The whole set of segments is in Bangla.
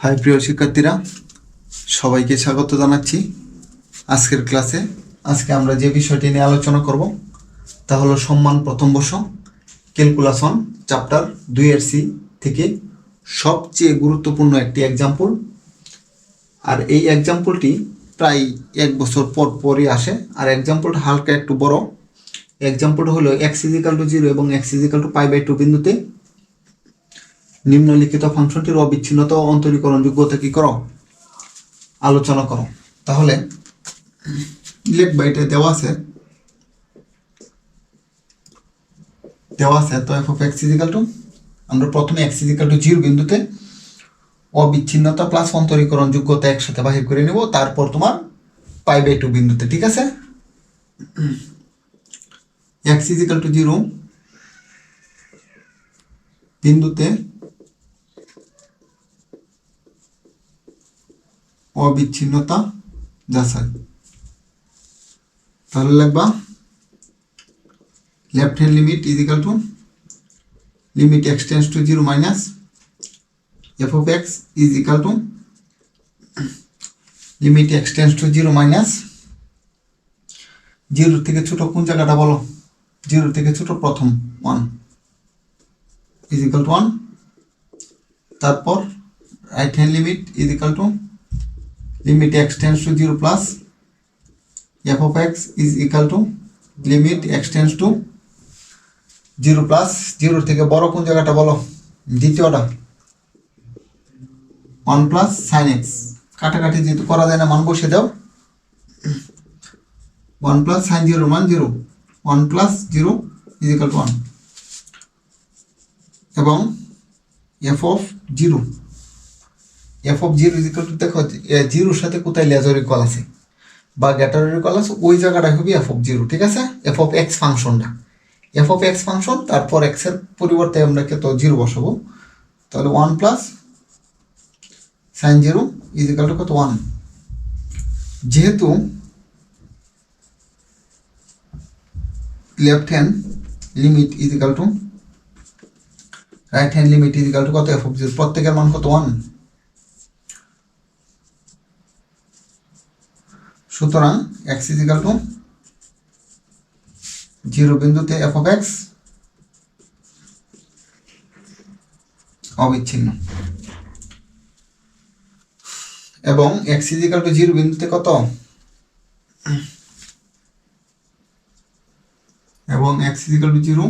হাই প্রিয় শিক্ষার্থীরা, সবাইকে স্বাগত জানাচ্ছি আজকের ক্লাসে। আজকে আমরা যে বিষয়টি নিয়ে আলোচনা করব, তা হলো সম্মান প্রথম বর্ষ, ক্যালকুলাসন, চ্যাপ্টার দুই এর সি থেকে সবচেয়ে গুরুত্বপূর্ণ একটি এক্সাম্পল আর এই এক্সাম্পলটি প্রায় এক বছর পর পরই আসে। আর এক্সাম্পলটা হালকা একটু বড়। এক্সাম্পলটা হলো এক্স ইজিক্যাল টু জিরো এবং x equal to pi by two বিন্দুতে। নিম্নলিখিত ফাংশনটির অবিচ্ছিন্নতা ও অন্তরীকরণ যোগ্যতা কি? করো। আলোচনা করো। তাহলে, লেখ বাইটে দেওয়া আছে। দেওয়া আছে, তো f of x equal to আমরা প্রথমে এক্স ইজিক্যাল টু জিরো বিন্দুতে অবিচ্ছিন্নতা প্লাস অন্তরীকরণ যোগ্যতা একসাথে বাহির করে নেব, তারপর তোমার পাই বাই টু বিন্দুতে, ঠিক আছে? এক্স ইজিক্যাল টু জিরো বিন্দুতে অবিচ্ছিন্নতা যাচাই। তাহলে লাগবা left hand limit is equal to limit x tends to zero minus f of x is equal to limit x tends to zero minus zero থেকে ছোট কোন জায়গাটা বলো? জিরো থেকে ছোট প্রথম one is equal to one তারপর right hand limit is equal to limit x tends to 0 plus f of x is equal to limit x tends to 0 plus 0 থেকে বড় কোন জায়গাটা বলো? দ্বিতীয়টা। 1 প্লাস সাইন এক্স কাটাকাটি যেহেতু করা যায় না, মান বসে দাও। 1 প্লাস সাইন জিরো মান zero 1 plus zero is equal to one এবং f of zero f of zero equal দেখো জিরোর সাথে কোথায় লেজারের কল আছে? বা গ্যাটারের কল আছে, ওই জায়গাটা হবে এফ অফ জিরো ঠিক আছে? এফ অফ এক্স ফাংশনটা। এফ অফ এক্স ফাংশন, তারপর এক্সের পরিবর্তে আমরা কত? জিরো বসাবো। তাহলে one plus sine zero equal to কত? ওয়ান যেহেতু left hand limit equal to right hand limit equal to কত? এফ অফ জিরো প্রত্যেকের মান কত? ওয়ান সুতরাং এক্স ইজিক্যাল টু জিরো বিন্দুতে এফ অফ এক্স অবিচ্ছিন্ন। এবং এক্স ইজিক্যাল টু জিরো বিন্দুতে কত? এবং এক্স ইজিক্যাল টু জিরো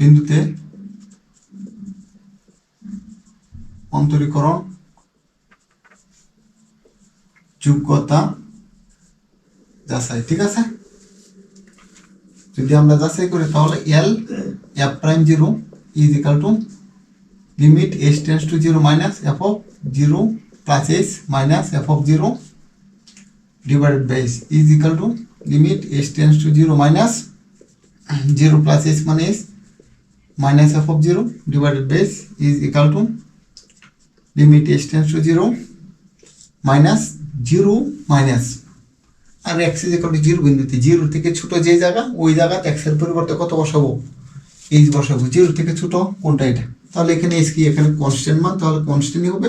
বিন্দুতে অন্তরীকরণ যোগ্যতা যাচাই, ঠিক আছে? যদি আমরা যাচাই করি, তাহলে L f prime zero is equal to limit s tends to zero minus f of zero plus s minus f of zero divided by s is equal to limit s tends to zero minus zero plus s মানে s minus f of zero divided by s is equal to limit s tends to zero minus zero minus. R x is equal zero বিন্দুতে। জিরো থেকে ছোট যে জায়গা, ওই জায়গাতে এক্সের পরিবর্তে কত বসাবো? এইচ বসাবো। জিরো থেকে ছোট, কোনটা এটা? তাহলে এখানে এস কি? এখানে কনস্ট্যান্ট মান, তাহলে কনস্ট্যান্টই হবে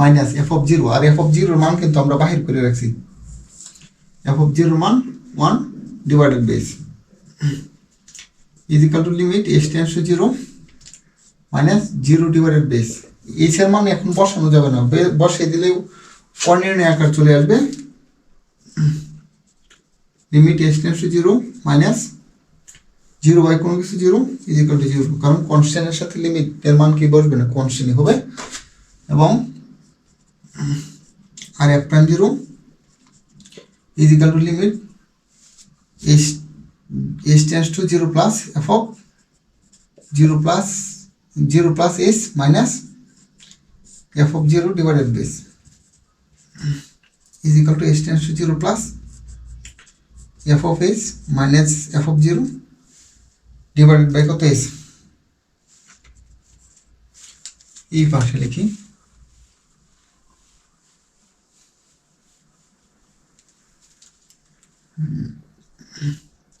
মাইনাস এফ অফ জিরো। আর এফ অফ জিরোর মান কিন্তু আমরা বাহির করে রাখছি। এফ অফ জিরোর মান one divided base is equal to limit s tends to zero minus zero divided base এইচের মান এখন বসানো যাবে না। বসিয়ে দিলেও অনির্ণয় আকার চলে আসবে। Limit s tends to zero minus zero by কোনো কিছু zero is equal to zero কারণ কনস্ট্যান্টের সাথে লিমিট এর মান কি বসবে না? কনস্ট্যান্টই হবে। এবং আর এক prime zero is equal to limit s s tends to zero plus f of zero plus zero plus s minus f of zero divided base is equal to s tends to 0 plus f of s minus f of 0 divided by কত s এই পাশে লিখি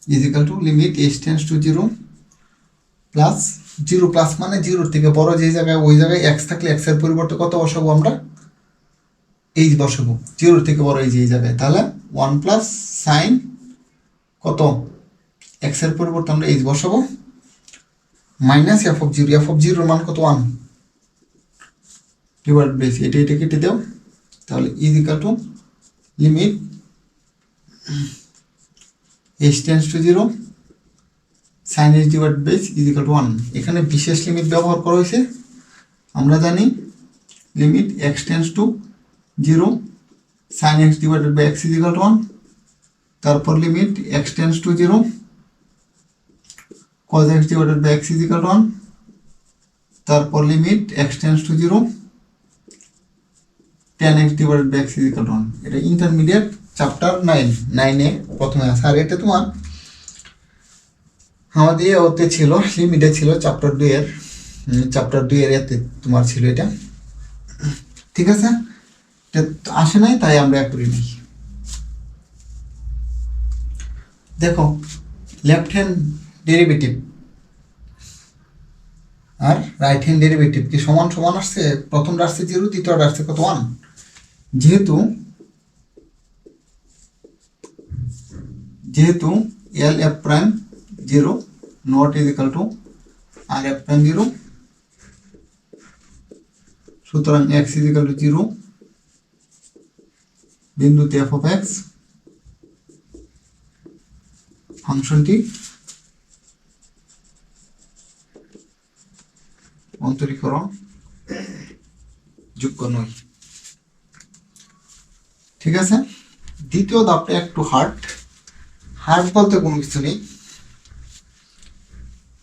is equal to limit s tends to 0 plus zero plus মানে জিরোর থেকে বড় যে জায়গায় ওই জায়গায় এক্স থাকলে এক্সের পরিবর্তে কত বসাবো আমরা এইচ বসাবো জিরোর থেকে বড় এই যে এই জায়গায়, তাহলে ওয়ান প্লাস সাইন কত? এক্সের পরিবর্তে আমরা এইচ বসাবো minus f of zero f of জিরোর মান কত? ওয়ান ডিভাইড বেস এটা এটা কেটে দাও, তাহলে is equal to limit h tends to zero sine h divide base is equal to one এখানে বিশেষ লিমিট ব্যবহার করা হয়েছে, আমরা জানি limit x tends to zero sine x divided by x is one তারপর limit x tends to zero divided by x is equal to 1 তারপর limit x tends to zero tan x divided by x is one এটা ইন্টারমিডিয়েট চ্যাপ্টার নাইন নাইনে প্রথমে আছে। আর এটা তোমার আমাদের ওতে ছিল লিমিটে ছিল চ্যাপ্টার দুই এর চ্যাপ্টার দুই এর এতে তোমার ছিল এটা। ঠিক আছে? আসে নাই, তাই আমরা করি নাই। দেখো লেফট হ্যান্ড ডেরিভেটিভ আর রাইট হ্যান্ড ডেরিভেটিভ কি সমান সমান আসছে? প্রথমটা আসছে জিরো দ্বিতীয়টা আসছে কত? ওয়ান যেহেতু যেহেতু L f prime zero not is equal to R f prime zero সুতরাং x is equal to zero বিন্দুতে এফ অফ এক্স ফাংশনটি অন্তরীকরণ যোগ্য নয়। ঠিক আছে? দ্বিতীয় ধাপটা একটু হার্ড হার্ড বলতে কোনো কিছু নেই।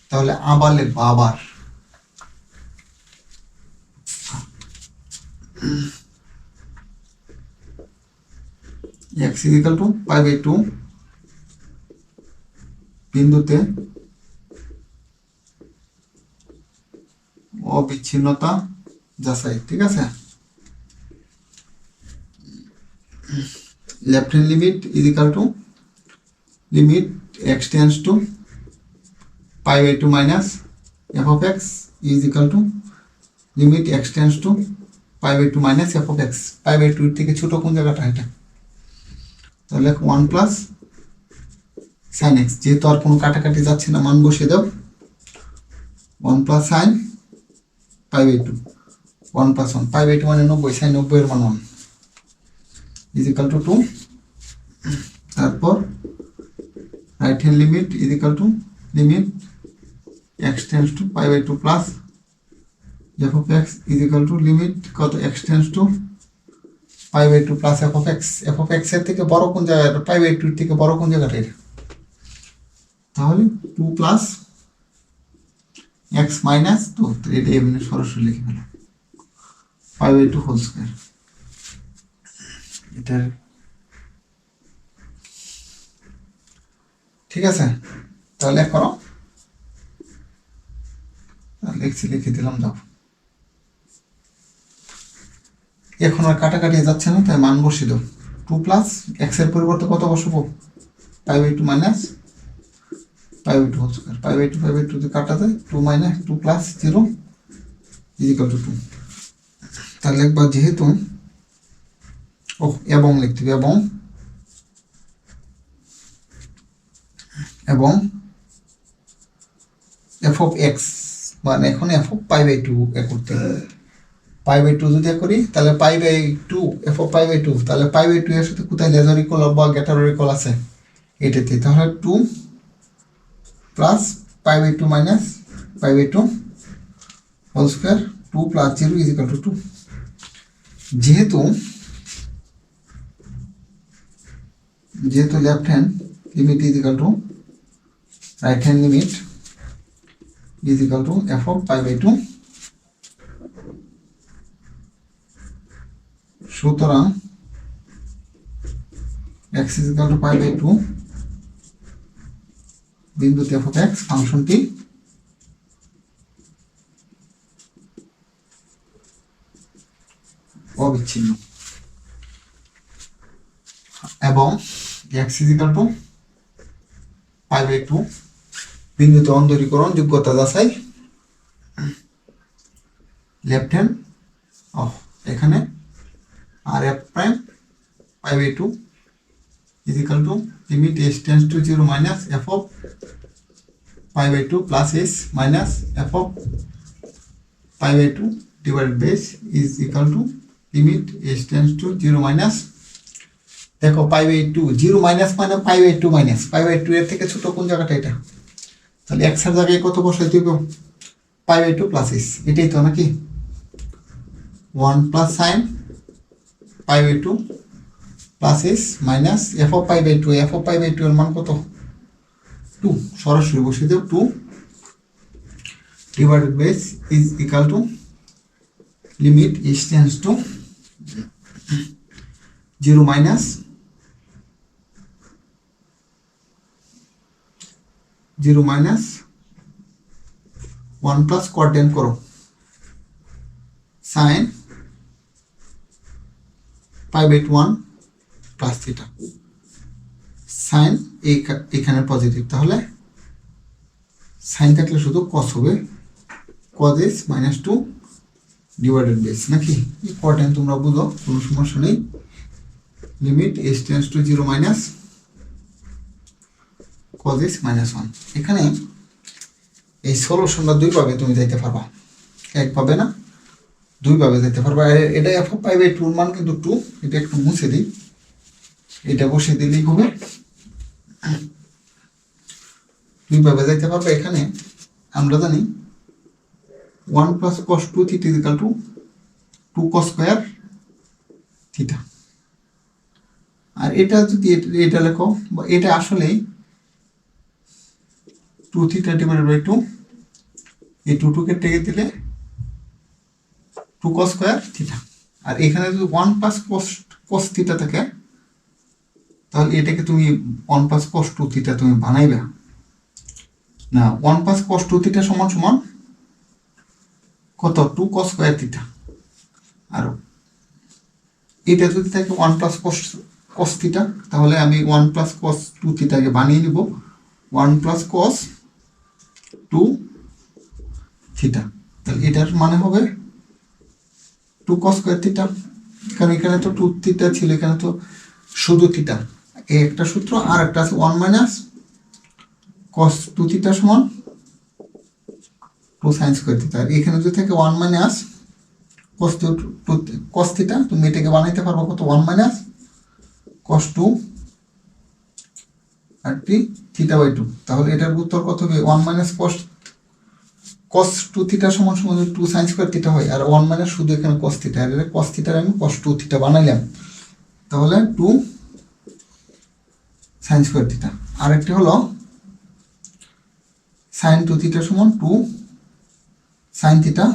তাহলে আবার লিখব আবার x is equal to pi by two বিন্দুতে অবিচ্ছিন্নতা যাচাই, ঠিক আছে? Left hand limit is equal to limit x tends to pi by two minus f of x is equal to limit x tends to pi by two minus f of x pi by টুর থেকে ছোট কোন জায়গাটা এটা? তাহলে ওয়ান প্লাস সাইন এক্স যেহেতু আর কোনো কাটাকাটি যাচ্ছে না, মান বসিয়ে দাও। One plus sine pi by two one plus one pi by two মানে নব্বই সাইন নব্বই এর মান one is equal to two তারপর right hand limit is equal to limit x tends to pi by two plus f of x is equal to limit কত? X tends to pi by two plus f of x f of এক্সের থেকে বড় কোন জায়গাটা পাই বাই টুর থেকে বড় কোন জায়গাটা এটা তাহলে two plus x minus two এটা এমনি সরাসরি লিখে ফেলো। Five by two whole square. এটার ঠিক আছে? তাহলে করো। লিখছি লিখে দিলাম যাও। এখন আর কাটাকাটি যাচ্ছে না, তাই মান বসিয়ে দাও টু প্লাস এক্সের পরিবর্তে কত বসাবো? Five by two minus five by two whole square. Five by two five by two যদি কাটা যায়, two minus, two plus zero is equal to two তাহলে একবার যেহেতু ও এবং লিখতে হবে, এবং এবং এফ অফ এক্স মানে এখন f of pi by two এ করতে হবে। পাই বাই টু যদি করি, তাহলে pi by two, f pi by two, তাহলে পাই বাই টু এর সাথে কোথায় লেজার ইকল বা গেটার ইকল আছে? এটাতে। তাহলে two plus pi by two minus pi by two whole square two plus zero is equal to two যেহেতু যেহেতু left hand limit is equal to right hand limit is equal to f of pi by two সুতরাং x is equal to pi by two বিন্দুতে এফ এক্স ফাংশনটি অবিচ্ছিন্ন। এবং x is equal to pi by two বিন্দুতে অন্তরীকরণ যোগ্যতা যাচাই লেফট হ্যান্ড অফ এখানে আর f prime pi by two is equal to limit s tends zero minus f of pi by two plus s minus f of pi by two divide base is equal to limit s tends to zero minus দেখো pi by two zero minus মানে pi by two minus pi by two এর থেকে ছোট কোন জায়গাটা এটা? তাহলে এক্সের জায়গায় কত বসাই দিব? Pi by two plus s এটাই তো নাকি? One plus sine pi by two plus s minus f of pi by two f of pi by two এর মান কত? টু সরাসরি বসিয়ে দেব two divided base is equal to limit s tends to zero minus zero minus one plus কোয়ার্টেন করো। Sine pi by two one plus theta sine এখানে পজিটিভ তাহলে সাইন থাকলে শুধু কস হবে। Cos s minus two divided base নাকি? ইম্পর্টেন্ট তোমরা বুঝো, কোনো সমস্যা নেই। Limit s tends to zero minus cos s minus one এখানে এই সলিউশনটা দুইভাবে তুমি যাইতে পারবা। এক পাবে না দুইভাবে যেতে পারবা। এটা এফ পাই বাই টুর মান কিন্তু টু এটা একটু মুছে দিই। এটা বসে দিলেই হবে। দুইভাবে যাইতে পারবে এখানে, আমরা জানি one plus cos two theta is equal to two cos square theta আর এটা যদি এট- লেখো, বা এটা আসলেই two theta divided by two এই টু টুকে টেকে দিলে টু কস স্কোয়ার থিটা আর এখানে যদি one plus cos cos theta থাকে তাহলে এটাকে তুমি one plus cos two theta তুমি বানাইবে। না one plus cos two theta সমান সমান কত? টু কস স্কোয়ার থিটা আর এটা যদি থাকে one plus cos cos theta তাহলে আমি ওয়ান প্লাস কস টু থিটাকে বানিয়ে নিব। One plus cos two theta তাহলে এটার মানে হবে টু কস স্কোয়ার থিটা কারণ এখানে তো টু থিটা ছিল, এখানে তো শুধু থিটা এই একটা সূত্র, আর একটা আছে one minus cos two theta সমান টু সাইন স্কোয়ার থিটা। আর এখানে যদি থাকে one minus cos two two cos theta, তুমি এটাকে বানাইতে পারব কত? ওয়ান মাইনাস কস টু আর টি থিটা বাই টু। তাহলে এটার উত্তর কত হবে? One minus cos cos two theta সমান সমান টু সাইন স্কোয়ার থিটা হয়, আর ওয়ান মাইনাস শুধু এখানে কস থিটা, আর কস থিটার আমি কস টু থিটা বানাইলাম। তাহলে টু সাইন স্কোয়ার থিটা আরেকটি হলো সাইন টু থিটা সমান two sine theta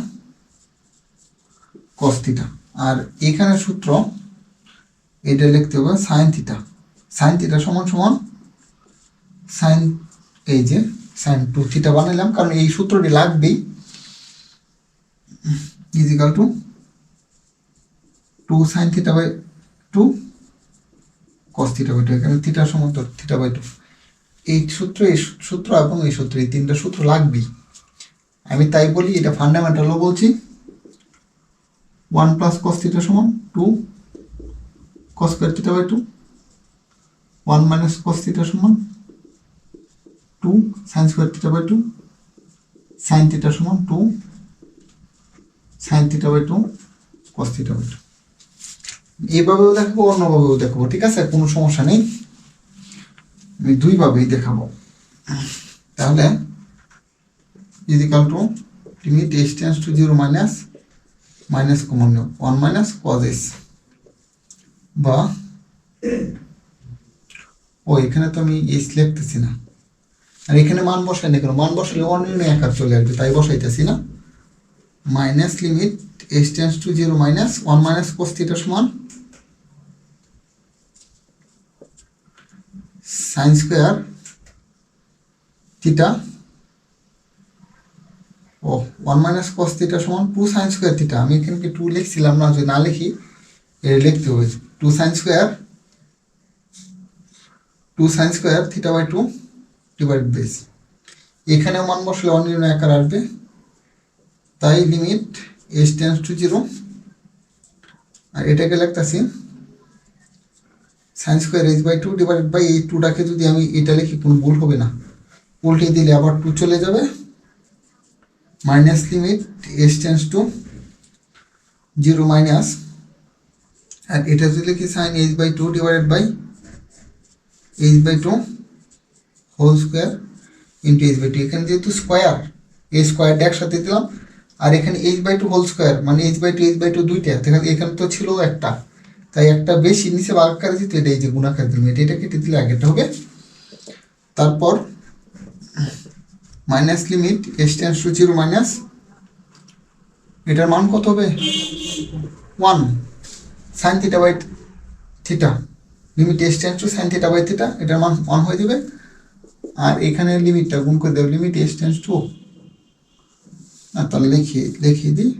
cos theta আর এখানে সূত্র এটা লিখতে হবে সাইন থিটা সাইন থিটা সমান সমান সাইন এই যে সাইন টু থিটা বানাইলাম কারণ এই সূত্রটি লাগবেই। Is equal to two sine theta by two cos theta by two এখানে থিটার সমান তো থিটা বাই টু এই সূত্র এই সূত্র এবং এই সূত্র, এই তিনটা সূত্র লাগবেই। আমি তাই বলি, এটা ফান্ডামেন্টালও বলছি। ওয়ান প্লাস কস থিটা সমান two cos square theta by two one minus cos theta সমান two sine square theta by two sine theta সমান two sine theta by two cos theta by two এইভাবেও দেখাবো, অন্যভাবেও দেখাবো, ঠিক আছে? কোনো সমস্যা নেই। আমি দুইভাবেই দেখাবো। তাহলে is equal to limit s tends to zero minus minus common নেব ওয়ান মাইনাস কজ এস বা, ও, এখানে তো আমি এস লিখতেছি না। আর এখানে মান বসাই না কেন? মান বসালে অনির্ণয় আকার চলে আসবে, তাই বসাইতেছি না। Minus limit s tends to zero minus one minus cos theta সমান সাইন স্কোয়ার, থিটা, ও ওয়ান মাইনাস কস থিটা সমান টু সাইন স্কোয়ার থিটা। আমি এখানে কি টু লিখছিলাম না, যদি না লিখি এটা লিখতে হবে। Two sine square two sine square theta by two divide base এখানে মান বসলে অনির্ণয় আকার আসবে। তাই limit h tends to zero আর এটাকে লিখতেছি? Sine square h by two divided by এই টুটাকে যদি আমি এটা লিখি, কোনো ভুল হবে না। উল্টে দিলে আবার টু চলে যাবে। Minus limit h tends to zero minus আর এটা যদি লিখি sine h by two divided by h by two whole square into h by two এখানে যেহেতু স্কোয়ার এই স্কোয়ারটা একসাথে দিলাম, আর এখানে h by two whole square মানে h by two h by two দুইটা এখানে তো ছিল একটা। তাই একটা বেশি নিচে ভাগাকারে দিতে এটা এই যে গুণাকার দিলাম এটা এটা কেটে দিলে আগেটা হবে। তারপর minus limit s tends to zero minus এটার মান কত হবে? One sine theta by theta limit s tends to sine theta by theta এটার মান ওয়ান হয়ে যাবে। আর এখানে লিমিটটা গুণ করে দেবে লিমিট এস টেন্স টু আর তাহলে লিখিয়ে লিখিয়ে দিই।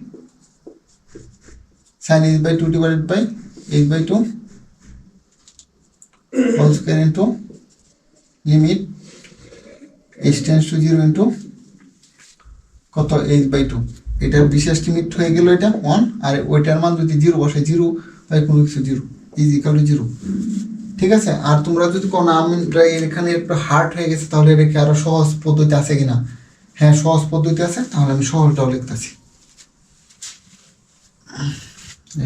Sine h by two divided by h by two whole square into limit h tends to zero into কত এইচ বাই টু এটার বিশেষ লিমিট হয়ে গেল এটা ওয়ান আর ওইটার মান যদি জিরো বসে জিরো বাই কোনো কিছু zero is equal to zero ঠিক আছে? আর তোমরা যদি কোনো আমরা এখানে একটু হার্ড হয়ে গেছে, তাহলে এটা কি আরও সহজ পদ্ধতি আছে কিনা? হ্যাঁ সহজ পদ্ধতি আছে, তাহলে আমি সহজটাও লিখতেছি।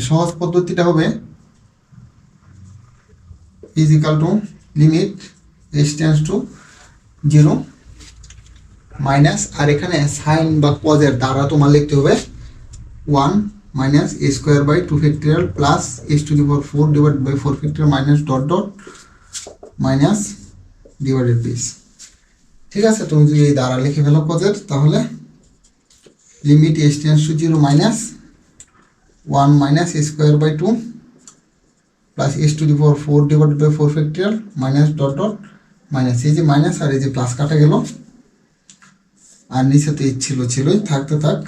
সহজ পদ্ধতিটা হবে equal to limit s tends to zero minus আর এখানে সাইন বা কজের দ্বারা তোমার লিখতে হবে one minus a square by two factorial plus s to the power four divide by four factorial minus dot dot minus divided বিস ঠিক আছে, তুমি যদি এই দ্বারা লিখে ফেলো কজের তাহলে limit s tends to zero minus one minus a square by two plus s to the power four divided by four factorial minus dot dot minus এই যে মাইনাস আর এই যে প্লাস কাটা গেল। আর নিচে তো এই ছিল, ছিলই, থাকতে থাক।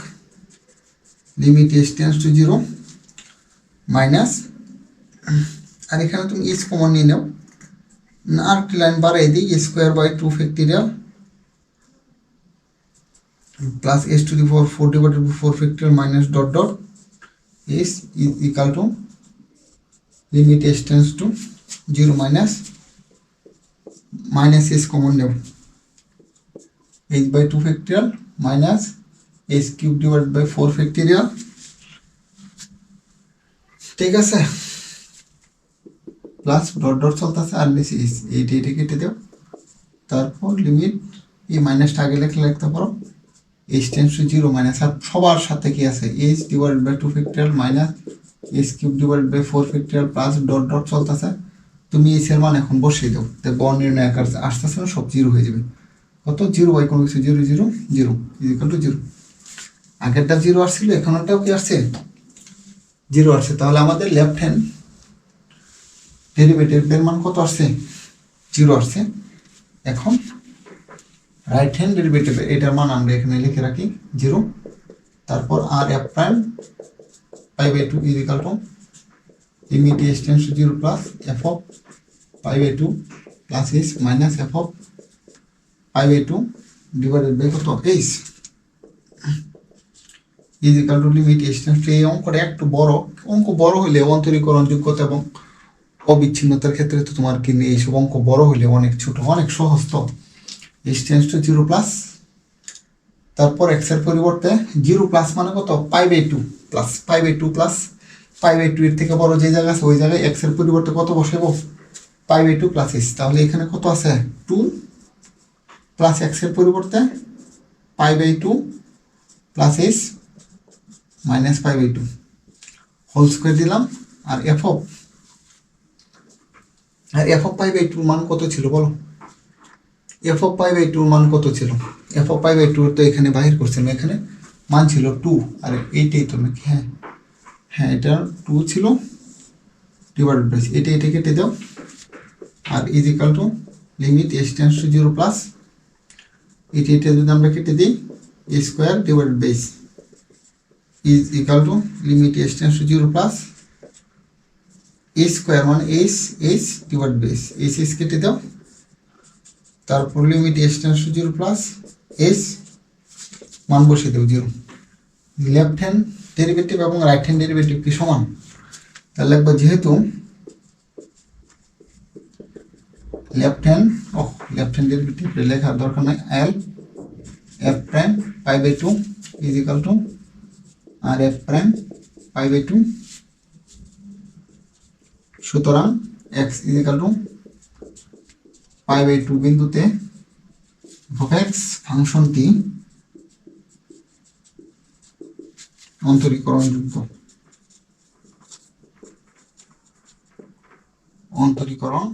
Limit s tends to zero minus আর এখানে তুমি এস কমন নিয়ে নাও। আর একটি লাইন বাড়াই দিই square by two factorial plus S to the four four divided four factorial minus dot dot is equal to limit S tends to zero minus minus S common নেব H by two factorial minus S cube divide by four factorial ঠিক আছে? প্লাস ডট ডট চলতেছে, আর নিচে এইটা এটা কেটে দাও। তারপর লিমিট এই মাইনাসটা আগে লেখলে লিখতে পারো। H tends to zero minus আর সবার সাথে কি আছে? H divide by two factorial minus S cube divide by four factorial plus dot dot চলতেছে। তুমি এই এর মান এখন বসিয়ে দাও। তো গড় নির্ণয় আকার আসতেছে না, সব জিরো হয়ে যাবে। কত? জিরো বাই কোনো কিছু zero zero zero is equal to zero আগেরটা জিরো আসছিল, এখানটাও কি আসছে? জিরো আসছে। তাহলে আমাদের লেফট হ্যান্ড ডেরিভেটিভের মান কত আসছে? জিরো আসছে। এখন রাইট হ্যান্ড ডেরিভেটিভ এটার মান আমরা এখানে লিখে রাখি জিরো তারপর আর F prime pi by two is equal to limit S tends to zero plus F of pi by two plus S minus F of pi by two divided by কত? H is equal to limit S tends to এই অঙ্কটা একটু বড়। অঙ্ক বড় হইলে অন্তরীকরণ যোগ্যতা এবং অবিচ্ছিন্নতার ক্ষেত্রে তো তোমার কি এইসব অঙ্ক বড় হইলে অনেক ছোট, অনেক সহজ তো। S tends to zero plus তারপর এক্সের পরিবর্তে জিরো প্লাস মানে কত? Pi by two plus pi by two plus pi by two এর থেকে বড় যে জায়গা আছে, ওই জায়গায় এক্সের পরিবর্তে কত বসাবো pi by two plus S তাহলে এখানে কত আছে? টু প্লাস এক্সের পরিবর্তে pi by two plus S minus pi by two whole square দিলাম, আর এফ আর এফ অফ পাই বাই টুর মান কত ছিল বলো? এফ অফ পাই বাই টুর মান কত ছিল? F of pi by two তো এখানে বাহির করছিলাম এখানে মান ছিল টু আর এইটাই তো নাকি? হ্যাঁ হ্যাঁ এটা টু ছিল ডিভাইডেড বাই এটা এটা কেটে দাও। আর is equal to limit S tends to zero plus এটা এটা যদি আমরা কেটে দিই A square divided by is equal to limit S tends to zero plus A square মানে H H divide by H H কেটে দাও। তারপর limit S tends to zero plus S মান বসিয়ে দেবো জিরো লেফট হ্যান্ড ডেরিভেটিভ এবং রাইট হ্যান্ড ডেরিভেটিভ কি সমান? তাহলে লিখব যেহেতু লেফট হ্যান্ড ও লেফট হ্যান্ড ডেরিভেটিভ লেখার দরকার নাই। L F prime pi by two is equal to R F prime pi by two সুতরাং X is equal to pi by two বিন্দুতে এক্স ফাংশনটি অন্তরীকরণযোগ্য। অন্তরীকরণ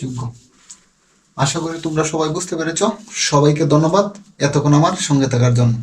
যোগ্য আশা করি তোমরা সবাই বুঝতে পেরেছ। সবাইকে ধন্যবাদ। এতক্ষণ আমার সঙ্গে থাকার জন্য।